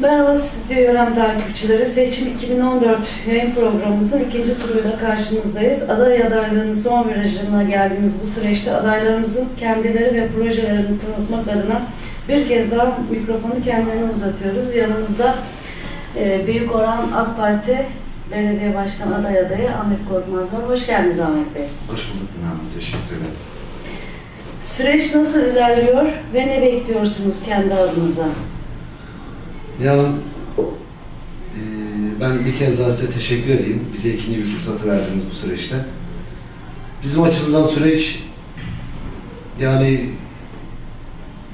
Merhaba Stüdyo Yönem takipçileri. Seçim 2014 yayın programımızın ikinci turuyla karşınızdayız. Aday adaylarının son virajına geldiğimiz bu süreçte adaylarımızın kendileri ve projelerini tanıtmak adına bir kez daha mikrofonu kendilerine uzatıyoruz. Yanımızda e, Büyük Oran AK Parti Belediye Başkan aday adayı Ahmet Korkmaz var. Hoş geldiniz Ahmet Bey. Hoş bulduk Hanım, teşekkür ederim. Süreç nasıl ilerliyor ve ne bekliyorsunuz kendi adınıza? Yani eee, ben bir kez daha size teşekkür edeyim. Bize ikinci bir fırsatı verdiniz bu süreçte. Bizim açımızdan süreç yani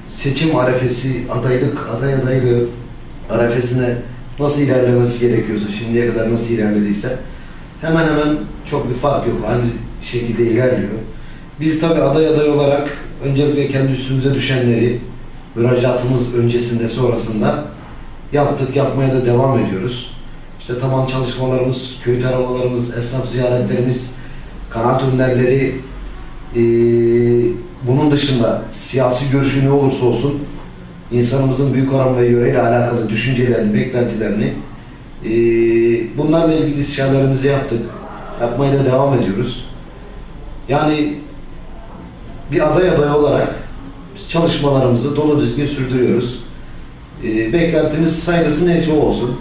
seçim arefesi, adaylık, aday adaylığı arefesine nasıl ilerlemesi gerekiyorsa, şimdiye kadar nasıl ilerlediyse hemen hemen çok bir fark yok. Aynı şekilde ilerliyor. Biz tabii aday aday olarak öncelikle kendi üstümüze düşenleri müracaatımız öncesinde sonrasında yaptık, yapmaya da devam ediyoruz. İşte taban çalışmalarımız, köy taramalarımız, esnaf ziyaretlerimiz, kanaat önderleri, eee, bunun dışında siyasi görüşü ne olursa olsun insanımızın büyük oran ve yöreyle alakalı düşüncelerini, beklentilerini eee, bunlarla ilgili istişarelerimizi yaptık. Yapmaya da devam ediyoruz. Yani bir aday aday olarak biz çalışmalarımızı dolu düzgün sürdürüyoruz. Eee, beklentimiz sayısı neyse o olsun.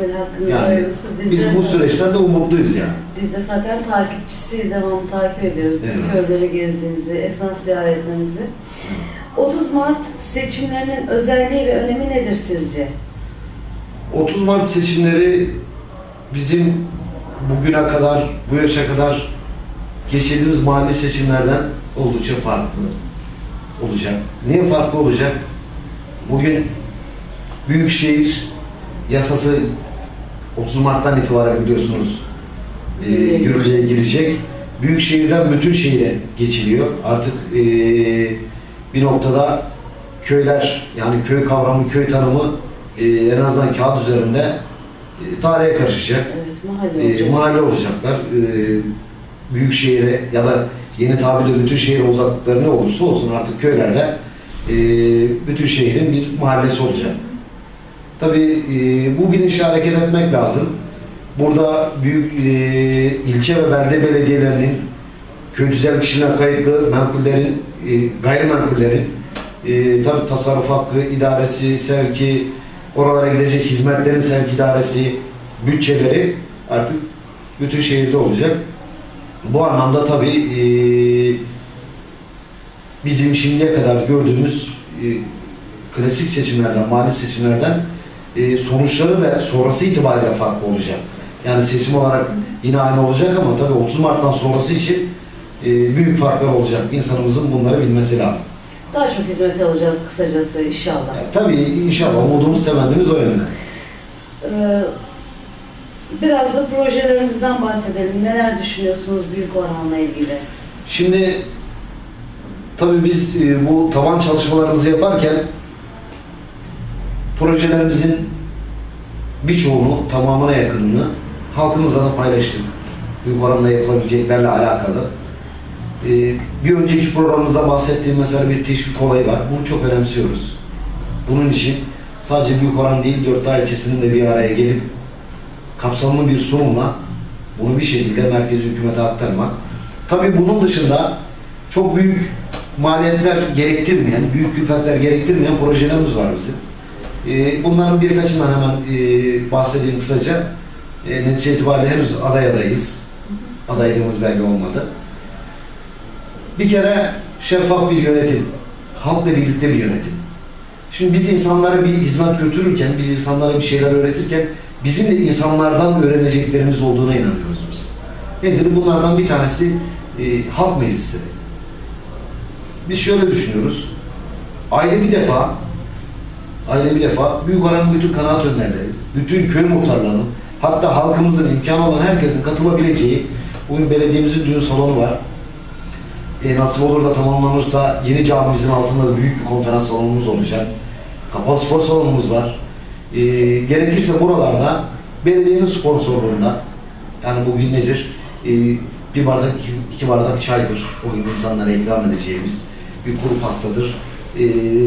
Böyle Yani hayırlısı. Biz de- bu süreçten de umutluyuz yani. Biz de zaten takipçisiyiz, devamlı takip ediyoruz. Evet. Köyleri gezdiğinizi, esnaf ziyaretlerinizi. 30 Mart seçimlerinin özelliği ve önemi nedir sizce? 30 Mart seçimleri bizim bugüne kadar, bu yaşa kadar geçirdiğimiz mahalle seçimlerden oldukça farklı olacak. Niye farklı olacak? Bugün Büyükşehir yasası 30 Mart'tan itibaren biliyorsunuz e, Yürürlüğe girecek. Büyükşehir'den bütün şehire geçiliyor. Artık e, bir noktada köyler yani köy kavramı, köy tanımı e, en azından kağıt üzerinde e, tarihe karışacak. Evet, mahalle E, olacak. mahalle olacaklar. E, büyük şehire ya da yeni tabirle bütün şehir uzaklıkları ne olursa olsun artık köylerde e, bütün şehrin bir mahallesi olacak. Tabii e, bu bilinçle hareket etmek lazım. Burada büyük e, ilçe ve belde belediyelerinin köy düzen kişiler kayıtlı menkullerin, e, gayrimenkullerin e, tabii tasarruf hakkı, idaresi, sevki, oralara gidecek hizmetlerin sevk idaresi, bütçeleri artık bütün şehirde olacak. Bu anlamda tabii bizim şimdiye kadar gördüğümüz klasik seçimlerden, mali seçimlerden e, sonuçları ve sonrası itibariyle farklı olacak. Yani seçim olarak yine aynı olacak ama tabii 30 Mart'tan sonrası için e, büyük farklar olacak. İnsanımızın bunları bilmesi lazım. Daha çok hizmet alacağız kısacası inşallah. Yani tabii inşallah umudumuz temennimiz o yönde. Ee, biraz da projelerimizden bahsedelim. Neler düşünüyorsunuz büyük oranla ilgili? Şimdi tabii biz e, bu taban çalışmalarımızı yaparken projelerimizin birçoğunu, tamamına yakınını halkımızla da paylaştık. Büyük oranda yapılabileceklerle alakalı. E, bir önceki programımızda bahsettiğim mesela bir teşvik olayı var. Bunu çok önemsiyoruz. Bunun için sadece büyük oran değil, dört daha ilçesinin de bir araya gelip kapsamlı bir sunumla bunu bir şekilde merkezi hükümete aktarmak. Tabii bunun dışında çok büyük maliyetler gerektirmeyen, büyük külfetler gerektirmeyen projelerimiz var bizim. Ee, bunların birkaçından hemen e, bahsedeyim kısaca. E, netice itibariyle henüz aday adayız. Adaylığımız belli olmadı. Bir kere şeffaf bir yönetim, halkla birlikte bir yönetim. Şimdi biz insanlara bir hizmet götürürken, biz insanlara bir şeyler öğretirken bizim de insanlardan öğreneceklerimiz olduğuna inanıyoruz biz. Nedir? Bunlardan bir tanesi e, halk meclisleri. Biz şöyle düşünüyoruz. Aile bir defa aile bir defa büyük oranın bütün kanaat önderleri, bütün köy muhtarlarının, hatta halkımızın imkanı olan herkesin katılabileceği bugün belediyemizin düğün salonu var. E, nasip olur da tamamlanırsa yeni camimizin altında da büyük bir konferans salonumuz olacak. Kapalı spor salonumuz var. E, gerekirse buralarda belediyenin sponsorluğunda yani bugün nedir? E, bir bardak, iki, iki bardak çaydır. O gün insanlara ikram edeceğimiz bir kuru pastadır.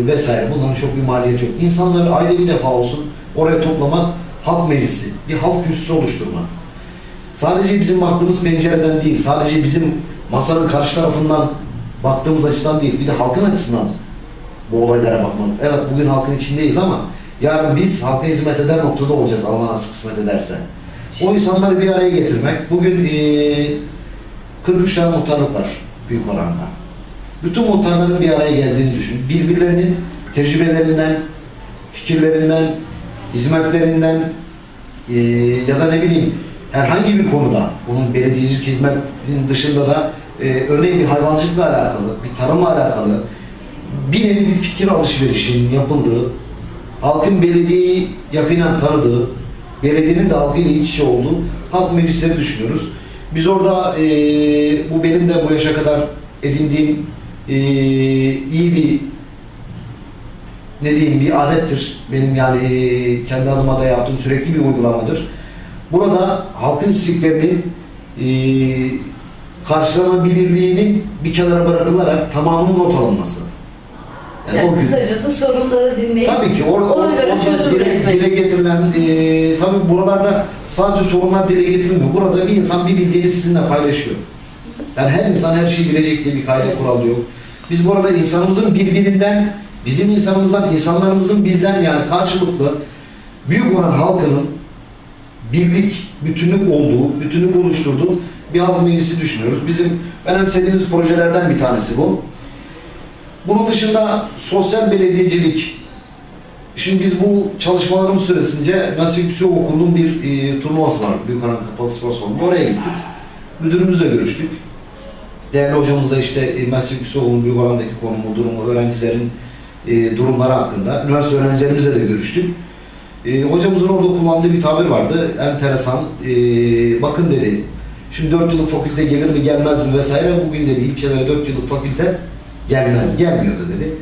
Vesaire bunların çok bir maliyeti yok. İnsanları ayda bir defa olsun oraya toplamak halk meclisi, bir halk kürsüsü oluşturmak. Sadece bizim baktığımız pencereden değil, sadece bizim masanın karşı tarafından baktığımız açıdan değil, bir de halkın açısından bu olaylara bakmak. Evet bugün halkın içindeyiz ama yarın biz halka hizmet eder noktada olacağız Allah nasip kısmet ederse. O insanları bir araya getirmek. Bugün eee 43 tane muhtarlık var büyük oranda. Bütün muhtarların bir araya geldiğini düşün. Birbirlerinin tecrübelerinden, fikirlerinden, hizmetlerinden eee, ya da ne bileyim herhangi bir konuda bunun belediyecilik hizmetin dışında da eee, örneğin bir hayvancılıkla alakalı, bir tarımla alakalı bir nevi bir fikir alışverişinin yapıldığı, halkın belediyeyi yakinen tanıdığı, belediyenin de halkıyla iç içe olduğu halk meclisleri düşünüyoruz. Biz orada eee, bu benim de bu yaşa kadar edindiğim eee, iyi bir ne diyeyim bir adettir. Benim yani eee, kendi adıma da yaptığım sürekli bir uygulamadır. Burada halkın isteklerinin eee karşılanabilirliğinin bir kenara bırakılarak tamamının not alınması. Yani o gün- kısacası sorunları dinleyip Tabii ki or, or, orada dile, dile getirilen, e, tabii buralarda sadece sorunlar dile getirilmiyor. Burada bir insan bir bildiğini sizinle paylaşıyor. Yani her insan her şeyi bilecek diye bir kayda kural yok. Biz burada insanımızın birbirinden, bizim insanımızdan, insanlarımızın bizden yani karşılıklı büyük olan halkının birlik, bütünlük olduğu, bütünlük oluşturduğu bir halk meclisi düşünüyoruz. Bizim önemsediğimiz projelerden bir tanesi bu. Bunun dışında sosyal belediyecilik. Şimdi biz bu çalışmalarımız süresince Nasip Yüksek Okulu'nun bir e, turnuvası var. Büyükhanım Kapalı Spor Salonu'nda. Oraya gittik. Müdürümüzle görüştük. Değerli hocamızla işte e, Nasip Yüksek Okulu'nun büyük orandaki konumu, durumu, öğrencilerin e, durumları hakkında. Üniversite öğrencilerimizle de görüştük. E, hocamızın orada kullandığı bir tabir vardı. Enteresan. E, bakın dedi. Şimdi 4 yıllık fakülte gelir mi gelmez mi vesaire. Bugün dedi ilçelere 4 yıllık fakülte gelmez, gelmiyordu dedi.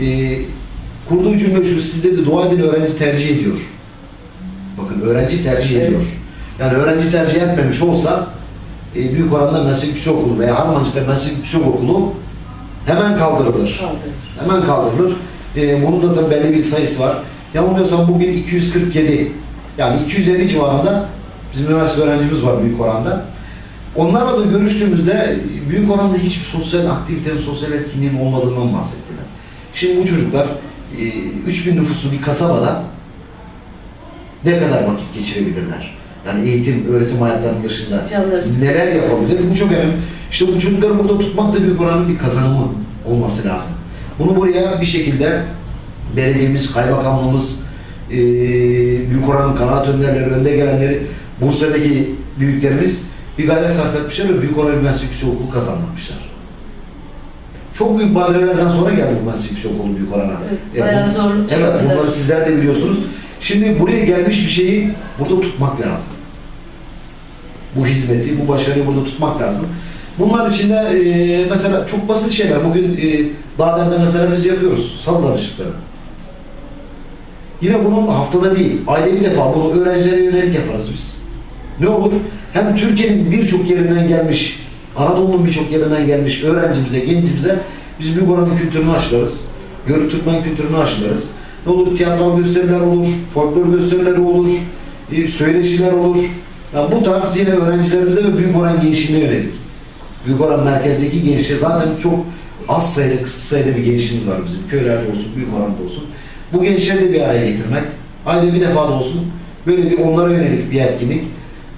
Ee, kurduğu cümle şu, siz dedi dua edin öğrenci tercih ediyor. Bakın öğrenci tercih ediyor. Yani öğrenci tercih etmemiş olsa e, büyük oranda meslek yüksek okulu veya Harmancı'da meslek yüksek okulu hemen kaldırılır. Kaldırır. Hemen kaldırılır. E, bunun da tabii belli bir sayısı var. Yanılmıyorsam bugün 247 yani 250 civarında bizim üniversite öğrencimiz var büyük oranda. Onlarla da görüştüğümüzde büyük oranda hiçbir sosyal aktivitenin, sosyal etkinliğin olmadığından bahsettiler. Şimdi bu çocuklar e, 3000 nüfuslu bir kasabada ne kadar vakit geçirebilirler? Yani eğitim, öğretim hayatlarının dışında Canları sıkılır. neler yapabilir? Bu çok önemli. İşte bu çocukları burada tutmak da büyük oranın bir kazanımı olması lazım. Bunu buraya bir şekilde belediyemiz, kaymakamlığımız, eee büyük oranın kanaat önderleri, önde gelenleri, Bursa'daki büyüklerimiz bir gayret sarf etmişler ve büyük oran üniversite yüksek okulu kazanmışlar. Çok büyük badirelerden sonra geldi bu üniversite yüksek okulu büyük orana. Evet, E, bayağı zorluk Evet, bunları sizler de biliyorsunuz. Şimdi buraya gelmiş bir şeyi burada tutmak lazım. Bu hizmeti, bu başarıyı burada tutmak lazım. Bunlar içinde e, mesela çok basit şeyler. Bugün e, Dağlar'da mesela biz yapıyoruz. Salı danışıkları. Yine bunun haftada değil, ayda bir defa bunu öğrencilere yönelik yaparız biz. Ne olur? Hem Türkiye'nin birçok yerinden gelmiş, Anadolu'nun birçok yerinden gelmiş öğrencimize, gencimize biz büyük oranın kültürünü aşılarız. Görü Türkmen kültürünü aşılarız. Ne olur? Tiyatral gösteriler olur, folklor gösterileri olur, e, söyleşiler olur. Yani bu tarz yine öğrencilerimize ve büyük oran gençliğine yönelik. Büyük oran merkezdeki gençliğe zaten çok az sayıda, kısa sayıda bir gençliğimiz var bizim. Köylerde olsun, büyük oranda olsun. Bu gençleri de bir araya getirmek, ayda bir defa da olsun böyle bir onlara yönelik bir etkinlik.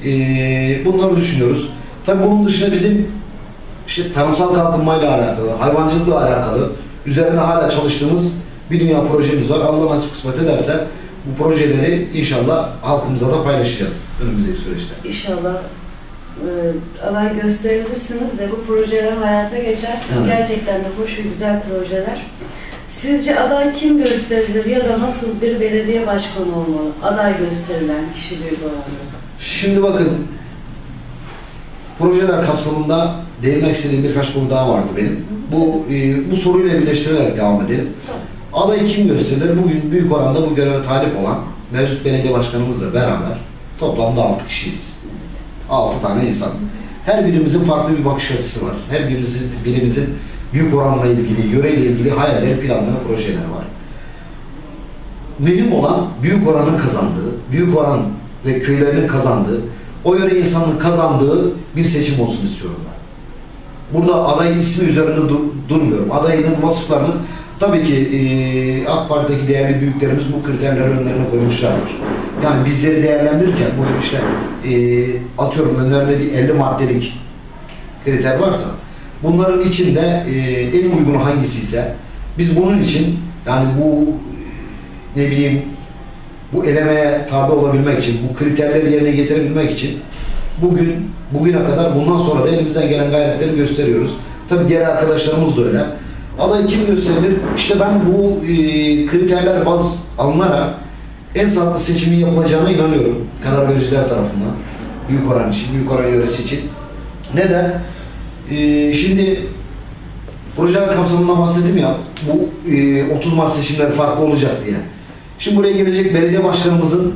Ee, bunları düşünüyoruz. Tabii bunun dışında bizim işte tarımsal kalkınmayla alakalı, hayvancılıkla alakalı, üzerine hala çalıştığımız bir dünya projemiz var. Allah nasip kısmet ederse bu projeleri inşallah halkımıza da paylaşacağız önümüzdeki süreçte. İnşallah e, aday gösterirsiniz de bu projeler hayata geçer. Evet. Gerçekten de hoş ve güzel projeler. Sizce aday kim gösterilir ya da nasıl bir belediye başkanı olmalı? Aday gösterilen kişi büyük oranda. Şimdi bakın projeler kapsamında değinmek istediğim birkaç konu daha vardı benim. Bu e, bu soruyla birleştirerek devam edelim. Adayı kim gösterilir? Bugün büyük oranda bu göreve talip olan mevcut belediye başkanımızla beraber toplamda 6 kişiyiz. 6 tane insan. Her birimizin farklı bir bakış açısı var. Her birimizin, birimizin büyük oranla ilgili, yöreyle ilgili hayaller, planlar, projeler var. Mühim olan büyük oranın kazandığı, büyük oran ve köylerinin kazandığı, o yöre insanın kazandığı bir seçim olsun istiyorum ben. Burada adayın ismi üzerinde dur- durmuyorum. Adayının vasıflarını tabii ki e, AK Parti'deki değerli büyüklerimiz bu kriterleri önlerine koymuşlardır. Yani bizleri değerlendirirken bugün işte e, atıyorum önlerinde bir 50 maddelik kriter varsa bunların içinde e, en uygunu hangisi ise biz bunun için yani bu ne bileyim bu elemeye tabi olabilmek için, bu kriterleri yerine getirebilmek için bugün bugüne kadar bundan sonra da elimizden gelen gayretleri gösteriyoruz. Tabii diğer arkadaşlarımız da öyle. Aday kim gösterilir? İşte ben bu e, kriterler baz alınarak en sağlıklı seçimin yapılacağına inanıyorum. Karar vericiler tarafından. Büyük oran için, büyük oran yöresi için. Neden? E, şimdi projeler kapsamında bahsettim ya, bu e, 30 Mart seçimleri farklı olacak diye. Şimdi buraya gelecek belediye başkanımızın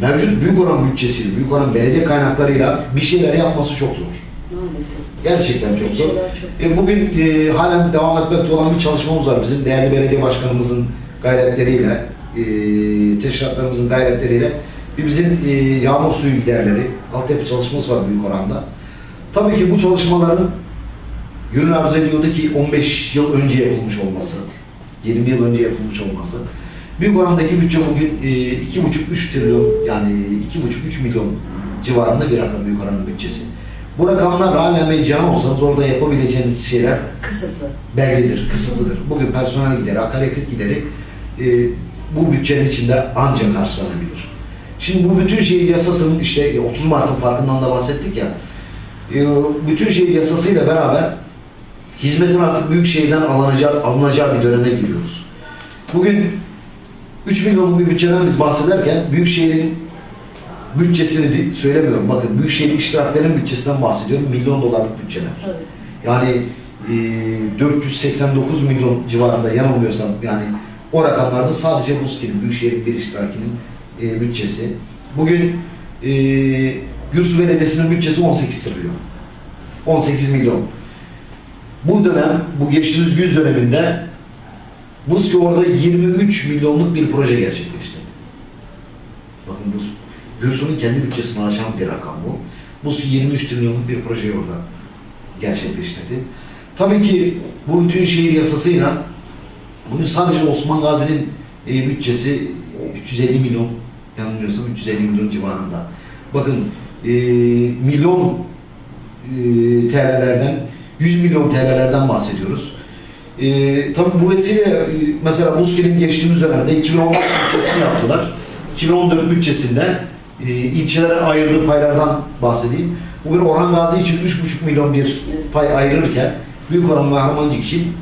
mevcut büyük oran bütçesiyle, büyük oran belediye kaynaklarıyla bir şeyler yapması çok zor. Maalesef. Gerçekten çok zor. Çok- E, bugün e, halen devam etmekte olan bir çalışmamız var bizim değerli belediye başkanımızın gayretleriyle, e, teşkilatlarımızın gayretleriyle bir bizim e, yağmur suyu giderleri, altyapı çalışması var büyük oranda. Tabii ki bu çalışmaların gönül arzu ediyordu ki 15 yıl önce yapılmış olması, 20 yıl önce yapılmış olması. Büyük orandaki bütçe bugün e, 2,5-3 trilyon yani 2,5-3 milyon civarında bir rakam büyük oranın bütçesi. Bu rakamlar halen ve cihan olsanız orada yapabileceğiniz şeyler Kısıtlı. bellidir, kısıtlıdır. Bugün personel gideri, akaryakıt gideri e, bu bütçenin içinde ancak karşılanabilir. Şimdi bu bütün şehir yasasının işte 30 Mart'ın farkından da bahsettik ya, e, bütün şehir yasasıyla beraber hizmetin artık büyük şehirden alınacağı, alınacağı bir döneme giriyoruz. Bugün 3 milyonluk bir bütçeden biz bahsederken Büyükşehir'in bütçesini söylemiyorum. Bakın Büyükşehir iştiraklerinin bütçesinden bahsediyorum. Milyon dolarlık bütçeler. Tabii. Yani e, 489 milyon civarında yanılmıyorsam yani o rakamlarda sadece Buzkir'in, Büyükşehir'in bir iştirakinin e, bütçesi. Bugün e, Gürsü Belediyesi'nin bütçesi 18 trilyon. 18 milyon. Bu dönem, bu geçtiğimiz güz döneminde Buzki orada 23 milyonluk bir proje gerçekleşti. Bakın bu Gürsu'nun kendi bütçesini aşan bir rakam bu. Buzki 23 trilyonluk bir projeyi orada gerçekleştirdi. Tabii ki bu bütün şehir yasasıyla bugün sadece Osman Gazi'nin e, bütçesi 350 milyon yanılmıyorsam 350 milyon civarında. Bakın e, milyon e, TL'lerden 100 milyon TL'lerden bahsediyoruz. E, tabii bu vesile e, mesela Buzkir'in geçtiğimiz dönemde 2014 bütçesini yaptılar. 2014 bütçesinde e, ilçelere ayırdığı paylardan bahsedeyim. Bugün Orhan Gazi için 3,5 milyon bir pay ayrılırken Büyük Orhan ve Harmancık için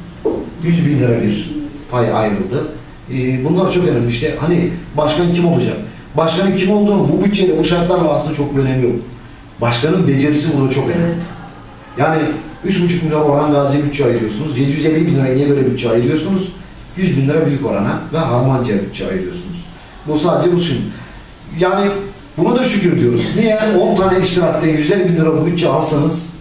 100 bin lira bir pay ayrıldı. E, bunlar çok önemli işte. Hani başkan kim olacak? Başkanın kim olduğunu bu bütçeyle, bu şartlarla aslında çok bir önemi yok. Başkanın becerisi burada çok önemli. Evet. Yani 3,5 milyon Orhan Gazi'ye bütçe ayırıyorsunuz. 750 bin liraya niye böyle bütçe ayırıyorsunuz? 100 bin lira büyük orana ve Harmanca'ya bütçe ayırıyorsunuz. Bu sadece bu şimdi. Yani buna da şükür diyoruz. Niye? 10 tane iştirakta 150 bin lira bu bütçe alsanız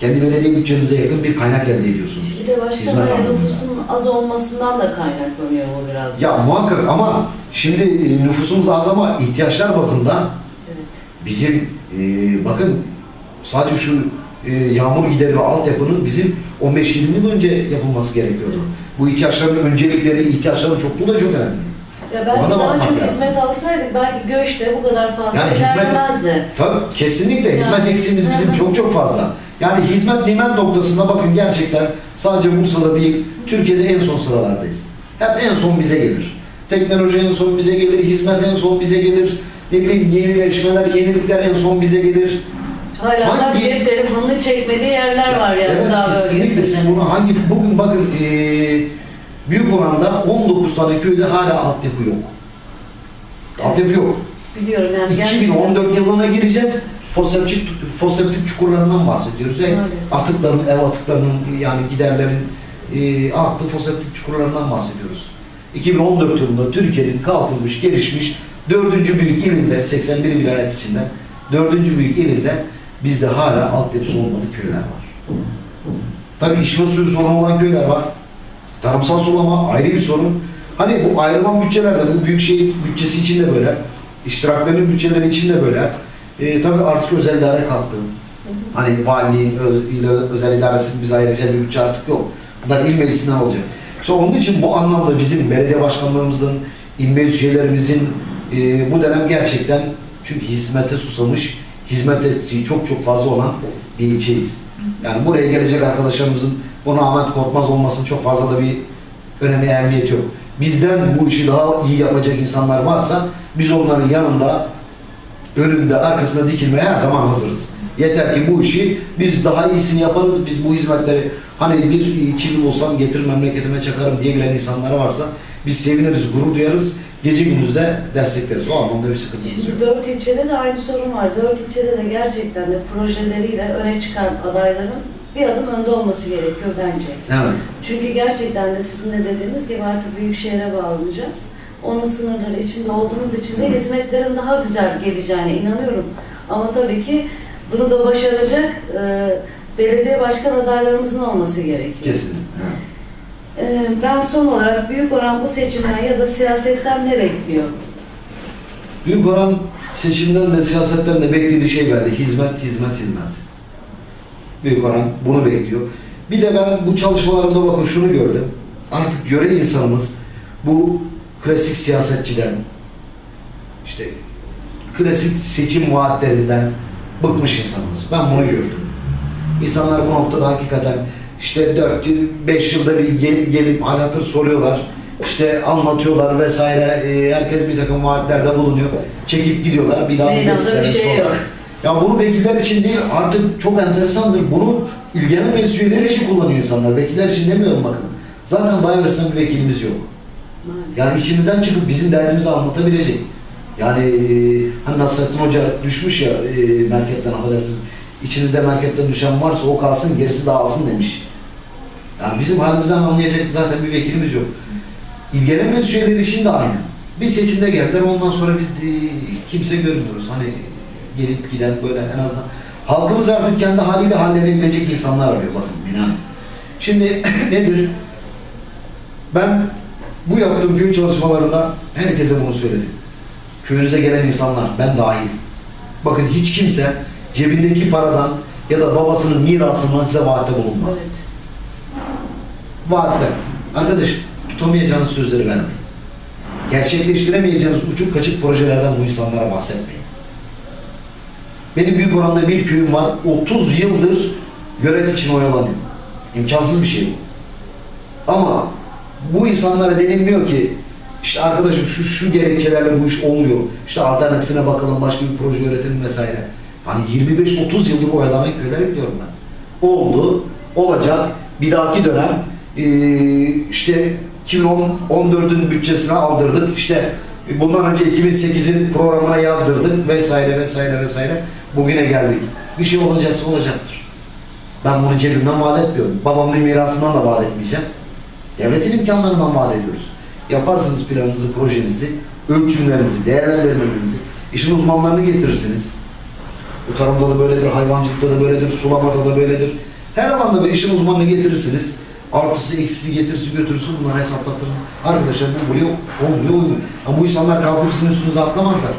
kendi belediye bütçenize yakın bir kaynak elde ediyorsunuz. Bir de anlamında. nüfusun az olmasından da kaynaklanıyor bu biraz. Ya muhakkak ama şimdi e, nüfusumuz az ama ihtiyaçlar bazında Evet. bizim e, bakın sadece şu e, yağmur gideri ve altyapının bizim 15-20 yıl önce yapılması gerekiyordu. Bu ihtiyaçların öncelikleri, ihtiyaçların çokluğu da çok önemli. Ya belki Ona daha bakmak çok lazım. hizmet alsaydık belki göçte bu kadar fazla Yani hizmet- ilerlemezdi. Tabii kesinlikle hizmet Yani, eksiğimiz bizim çok çok fazla. Yani hizmet nimet noktasında bakın gerçekten sadece Bursa'da değil, Türkiye'de en son sıralardayız. Hep en son bize gelir. Teknoloji en son bize gelir, hizmet en son bize gelir. Ne bileyim yenileşmeler, yenilikler en son bize gelir. Hala Hangi- cep telefonunu çekmediği yerler var yani evet, daha kesinlikle bölgesinde. bunu hangi bugün bakın eee, büyük oranda 19 tane köyde hala altyapı yok. Altyapı yok. Biliyorum yani gerçekten. 2014 yılına gireceğiz. Foseptik, foseptik çukurlarından bahsediyoruz. Yani atıkların, ev atıklarının yani giderlerin e, arttığı foseptik çukurlarından bahsediyoruz. 2014 yılında Türkiye'nin kalkınmış, gelişmiş dördüncü büyük ilinde, 81 vilayet içinde dördüncü büyük ilinde bizde hala altyapısı olmadığı köyler var. Tabii içme suyu sorunu olan köyler var. Tarımsal sulama ayrı bir sorun. Hani bu ayrılan bütçelerde, bu büyükşehir bütçesi için de böyle, iştiraklerin bütçeleri için de böyle. E, tabii artık özel idare kalktı. Hani valiliğin öz, ile özel idaresinin biz ayrıca bir bütçe artık yok. Bunlar il meclisinden olacak. İşte onun için bu anlamda bizim belediye başkanlarımızın, il meclis üyelerimizin e, bu dönem gerçekten çünkü hizmete susamış, hizmet ettiği çok çok fazla olan bir ilçeyiz. Yani buraya gelecek arkadaşlarımızın buna Ahmet Korkmaz olmasının çok fazla da bir önemi, ehemmiyeti yok. Bizden bu işi daha iyi yapacak insanlar varsa biz onların yanında, önünde, arkasında dikilmeye her zaman hazırız. Yeter ki bu işi biz daha iyisini yaparız. Biz bu hizmetleri hani bir çivi bulsam getir memleketime çakarım diyebilen insanlar varsa biz seviniriz, gurur duyarız. Gece gündüz de destekleriz. O anlamda bir sıkıntımız yok. Şimdi dört ilçede de aynı sorun var. Dört ilçede de gerçekten de projeleriyle öne çıkan adayların bir adım önde olması gerekiyor bence. Evet. Çünkü gerçekten de sizin de dediğiniz gibi artık büyük şehre bağlanacağız. Onun sınırları içinde olduğumuz için de hizmetlerin daha güzel geleceğine inanıyorum. Ama tabii ki bunu da başaracak e, belediye başkan adaylarımızın olması gerekiyor. Kesin. Evet. E, ben son olarak büyük oran bu seçimden ya da siyasetten ne bekliyor? Büyük oran seçimden de siyasetten de beklediği şey verdi. Hizmet, hizmet, hizmet. Büyük oran bunu bekliyor. Bir de ben bu çalışmalarımda bakın şunu gördüm. Artık yöre insanımız bu klasik siyasetçiden, işte klasik seçim vaatlerinden bıkmış insanımız. Ben bunu gördüm. İnsanlar bu noktada hakikaten işte 4 yıl, 5 yılda bir gel- gelip hal hatır soruyorlar. İşte anlatıyorlar vesaire. Ee, herkes bir takım vaatlerde bulunuyor. Çekip gidiyorlar. Bir daha bir sene şey sonra. yok. Ya bunu vekiller için değil artık çok enteresandır. Bunu ilgilenen meclis üyeleri için kullanıyor insanlar. Vekiller için demiyorum bakın. Zaten öncesinde bir vekilimiz yok. Yani içimizden çıkıp bizim derdimizi anlatabilecek. Yani e, hani Nasrettin Hoca düşmüş ya e, merketten affedersiniz. İçinizde merketten düşen varsa o kalsın gerisi dağılsın demiş. Yani bizim halimizden anlayacak zaten bir vekilimiz yok. İlgilenen meclis üyeleri için de aynı. Bir seçimde geldiler ondan sonra biz de, kimse görmüyoruz. Hani gelip giden böyle en azından. Halkımız artık kendi haliyle hallenebilecek insanlar arıyor bakın inan. Şimdi nedir? Ben bu yaptığım köy çalışmalarında herkese bunu söyledim. Köyünüze gelen insanlar, ben dahil. Bakın hiç kimse cebindeki paradan ya da babasının mirasından size vaatte bulunmaz. Evet. Vaatler. Arkadaş tutamayacağınız sözleri vermeyin. Gerçekleştiremeyeceğiniz uçuk kaçık projelerden bu insanlara bahsetmeyin. Benim büyük oranda bir köyüm var. 30 yıldır gölet için oyalanıyor. İmkansız bir şey bu. Ama bu insanlara denilmiyor ki işte arkadaşım şu şu gerekçelerle bu iş olmuyor. İşte alternatifine bakalım, başka bir proje üretelim vesaire. Hani 25-30 yıldır oyalanan köyleri biliyorum ben. Oldu, olacak. Bir dahaki dönem eee, işte 2014'ün bütçesine aldırdık. İşte bundan önce 2008'in programına yazdırdık vesaire vesaire vesaire. Bugüne geldik. Bir şey olacaksa olacaktır. Ben bunu cebimden vaat etmiyorum. Babamın mirasından da vaat etmeyeceğim. Devletin imkanlarından vaat ediyoruz. Yaparsınız planınızı, projenizi, ölçümlerinizi, değerlendirmenizi, işin uzmanlarını getirirsiniz. Bu tarımda da böyledir, hayvancılıkta da böyledir, sulamada da böyledir. Her alanda bir işin uzmanını getirirsiniz. Artısı, eksisi, getirisi, götürüsü bunları hesaplatırız. Arkadaşlar bu buraya olmuyor, uymuyor. Ama bu insanlar kalkıp sizin üstünüze atlamazlar.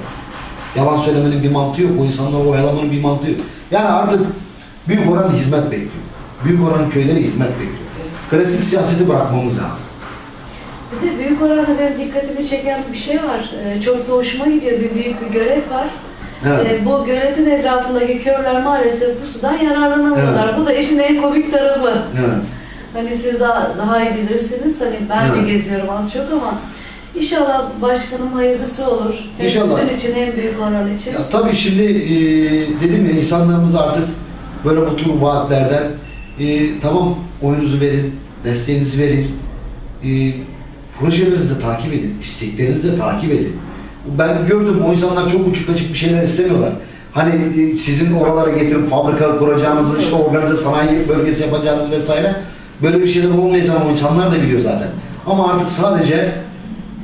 Yalan söylemenin bir mantığı yok. O insanları oyalamanın bir mantığı yok. Yani artık büyük oran hizmet bekliyor. Büyük oran köyleri hizmet bekliyor. Klasik siyaseti bırakmamız lazım. Bir de büyük oranda benim dikkatimi çeken bir şey var. Ee, çok da hoşuma gidiyor. Bir büyük bir gölet var. Evet. Ee, bu göletin etrafındaki köyler maalesef bu sudan yararlanamıyorlar. Bu da işin en komik tarafı. Evet. Hani siz daha, daha iyi bilirsiniz. Hani ben Evet. de geziyorum az çok ama inşallah başkanım hayırlısı olur. Hem İnşallah. sizin için hem büyük oran için. Ya tabii şimdi e, dedim ya insanlarımız artık böyle bu tür vaatlerden e, tamam oyunuzu verin, desteğinizi verin, e, projelerinizi de takip edin, isteklerinizi de takip edin. Ben gördüm o insanlar çok uçuk açık bir şeyler istemiyorlar. Hani e, sizin oralara getirip fabrika kuracağınızı, işte organize sanayi bölgesi yapacağınız vesaire böyle bir şeyler olmayacağını o insanlar da biliyor zaten. Ama artık sadece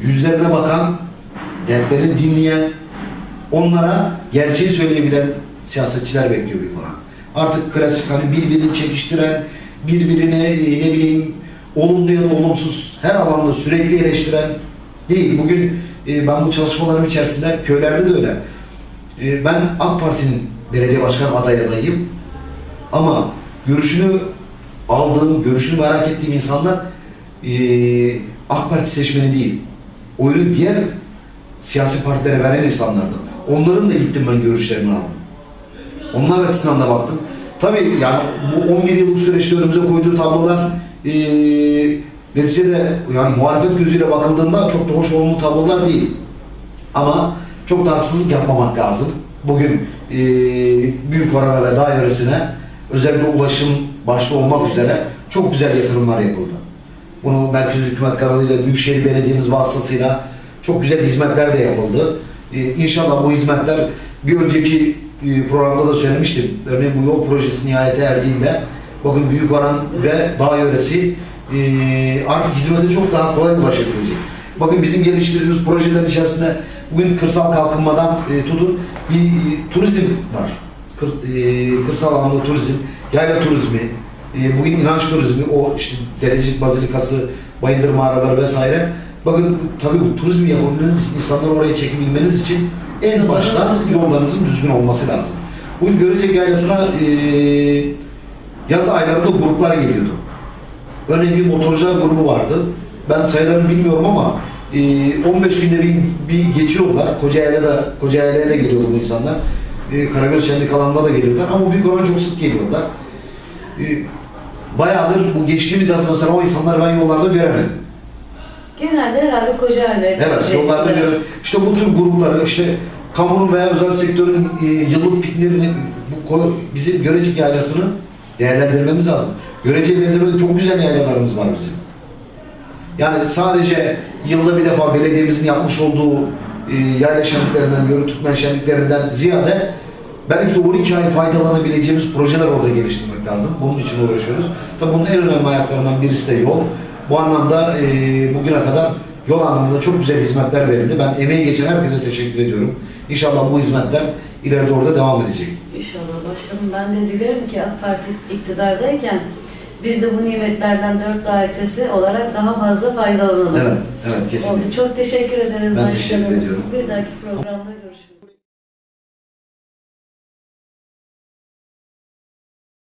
yüzlerine bakan, dertlerini dinleyen, onlara gerçeği söyleyebilen siyasetçiler bekliyor bir oran. Artık klasik hani birbirini çekiştiren, birbirini e, ne bileyim olumlu ya da olumsuz her alanda sürekli eleştiren değil. Bugün e, ben bu çalışmalarım içerisinde köylerde de öyle. E, ben AK Parti'nin belediye başkan aday adayım. Ama görüşünü aldığım, görüşünü merak ettiğim insanlar e, AK Parti seçmeni değil. Oyunu diğer siyasi partilere veren insanlardı. Onların da gittim ben görüşlerini aldım. Onlar açısından da baktım. Tabii yani bu 11 yıllık süreçte önümüze koyduğu tablolar e, neticede yani muhalefet gözüyle bakıldığında çok da hoş olumlu tablolar değil. Ama çok da haksızlık yapmamak lazım. Bugün e, büyük orana ve dağ yöresine özellikle ulaşım başta olmak üzere çok güzel yatırımlar yapıldı. Bunu Merkez Hükümet kanalıyla Büyükşehir Belediye'miz vasıtasıyla çok güzel hizmetler de yapıldı. Ee, inşallah bu hizmetler bir önceki e, programda da söylemiştim. Örneğin bu yol projesi nihayete erdiğinde bakın büyük oran ve dağ yöresi e, artık hizmete çok daha kolay ulaşabilecek. Bakın bizim geliştirdiğimiz projelerin içerisinde bugün kırsal kalkınmadan e, tutun bir turizm var. Kır, kırsal alanda turizm, yayla turizmi, e, bugün inanç turizmi, o işte Derecik Bazilikası, Bayındır mağaraları vesaire. Bakın tabii bu turizmi yapabilmeniz, insanları oraya çekebilmeniz için en başta yollarınızın düzgün olması lazım. Bugün Görecek Yaylası'na e, yaz aylarında gruplar geliyordu. Örneğin bir motorcular grubu vardı. Ben sayılarını bilmiyorum ama e, 15 günde bir, bir geçiyorlar. Kocaeli'de Kocaeli'ye de geliyordu bu insanlar. E, Karagöz Şenlik alanında da geliyorlar ama büyük orana çok sık geliyorlar. E, bayağıdır bu geçtiğimiz yaz mesela o insanları ben yollarda göremedim. Genelde herhalde Kocaeli. Evet, yollarda göre işte bu tür grupları işte kamunun veya özel sektörün e, yıllık pikniğini bu bizim Görecik Yaylası'nı değerlendirmemiz lazım. Görecek benzemede çok güzel yaylalarımız var bizim. Yani sadece yılda bir defa belediyemizin yapmış olduğu e, yayla şenliklerinden, yörü Türkmen şenliklerinden ziyade belki de 12 ay faydalanabileceğimiz projeler orada geliştirmek lazım. Bunun için uğraşıyoruz. Tabii bunun en önemli ayaklarından birisi de yol. Bu anlamda e, bugüne kadar yol anlamında çok güzel hizmetler verildi. Ben emeği geçen herkese teşekkür ediyorum. İnşallah bu hizmetler ileride orada devam edecek. İnşallah başkanım ben de dilerim ki AK Parti iktidardayken biz de bu nimetlerden dört dairesi olarak daha fazla faydalanalım. Evet, evet kesinlikle. Oldu. Çok teşekkür ederiz Ben başkanım. teşekkür ediyorum. Bir dahaki programda görüşürüz.